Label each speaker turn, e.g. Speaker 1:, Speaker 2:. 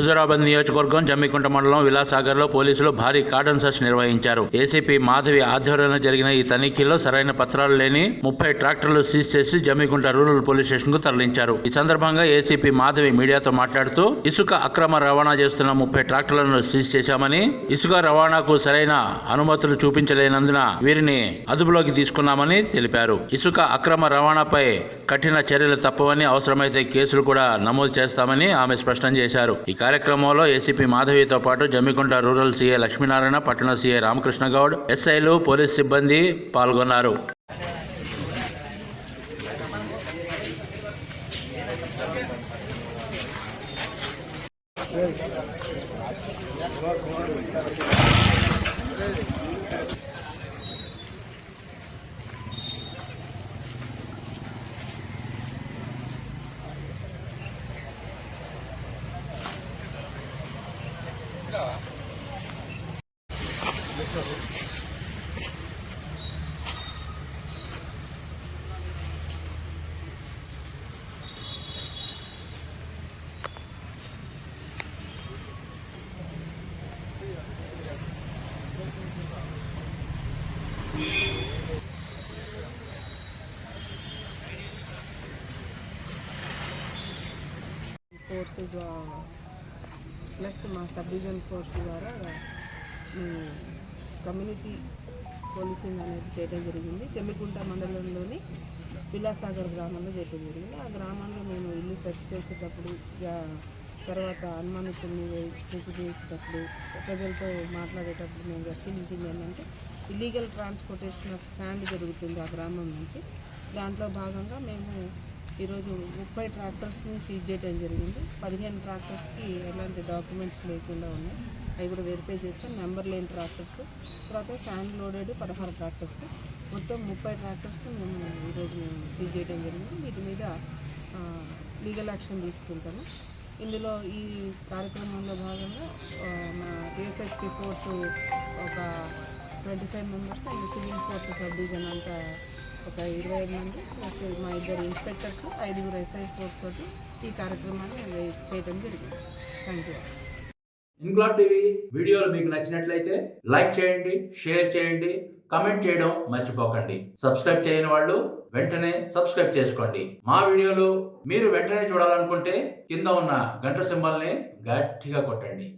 Speaker 1: హుజురాబాద్ నియోజకవర్గం జమ్మికుంట మండలం విలాసాగర్లో పోలీసులు భారీ కార్డన్ సెర్చ్ నిర్వహించారు. ఏసీపీ మాధవి ఆధ్వర్యంలో జరిగిన ఈ తనిఖీలో సరైన పత్రాలు లేని ముప్పై ట్రాక్టర్లు సీజ్ చేసి జమ్మికుంట రూరల్ పోలీస్ స్టేషన్కు తరలించారు. ఈ సందర్భంగా ఏసీపీ మాధవి మీడియాతో మాట్లాడుతూ ఇసుక అక్రమ రవాణా చేస్తున్న ముప్పై ట్రాక్టర్లను సీజ్ చేశామని ఇసుక రవాణాకు సరైన అనుమతులు చూపించలేనందున వీరిని అదుపులోకి తీసుకున్నామని తెలిపారు. ఇసుక అక్రమ రవాణాపై కఠిన చర్యలు తప్పవని అవసరమైతే కేసులు కూడా నమోదు చేస్తామని ఆమె స్పష్టం చేశారు. ఈ కార్యక్రమంలో ఏసీపీ మాధవితో పాటు జమ్మికుంట రూరల్ సీఏ లక్ష్మీనారాయణ పట్టణ సీఏ రామకృష్ణ గౌడ్ ఎస్ఐలు పోలీస్ సిబ్బంది పాల్గొన్నారు.
Speaker 2: ఫోర్స్ ద్వారా ప్లస్ మా సబ్ డివిజన్ ఫోర్స్ ద్వారా మేము కమ్యూనిటీ పోలీసింగ్ అనేది చేయడం జరిగింది. తెమ్మికుంట మండలంలోని విలాసాగర్ గ్రామంలో చేయడం జరిగింది. ఆ గ్రామంలో మేము ఇల్లు సెర్చ్ చేసేటప్పుడు తర్వాత అనుమానితుల్ని చూపు చేసేటప్పుడు ప్రజలతో మాట్లాడేటప్పుడు మేము పరిశీలించింది ఏంటంటే ఇల్లీగల్ ట్రాన్స్పోర్టేషన్ ఆఫ్ శాండ్ జరుగుతుంది ఆ గ్రామం నుంచి. దాంట్లో భాగంగా మేము ఈరోజు ముప్పై ట్రాక్టర్స్ని సీజ్ చేయడం జరిగింది. పదిహేను ట్రాక్టర్స్కి ఎలాంటి డాక్యుమెంట్స్ లేకుండా ఉన్నాయి. అవి కూడా వెరిఫై చేస్తాం. నెంబర్ లేని ట్రాక్టర్స్. తర్వాత శాండ్ లోడెడ్ పదహారు ట్రాక్టర్స్. మొత్తం ముప్పై ట్రాక్టర్స్ మేము ఈరోజు మేము సీజ్ చేయడం జరిగింది. వీటి మీద లీగల్ యాక్షన్ తీసుకుంటాము. ఇందులో ఈ కార్యక్రమంలో భాగంగా మా ఏఎస్ఎస్పి ఫోర్స్ ఒక twenty five members and civil force subdivision అంతా ఒక ఇరవై ఐదు మంది ప్లస్ మా ఇద్దరు ఇన్స్పెక్టర్స్ ఐదుగురు ఎస్ఐ ఫోర్స్ తోటి ఈ కార్యక్రమాన్ని చేయడం జరిగింది. థ్యాంక్ యూ
Speaker 1: ఇంక్లాబ్ టీవీ వీడియోలు మీకు నచ్చినట్లయితే లైక్ చేయండి షేర్ చేయండి కమెంట్ చేయడం మర్చిపోకండి. సబ్స్క్రైబ్ చేయని వాళ్ళు వెంటనే సబ్స్క్రైబ్ చేసుకోండి. మా వీడియోలు మీరు వెంటనే చూడాలనుకుంటే కింద ఉన్న గంట సింబల్ని గట్టిగా కొట్టండి.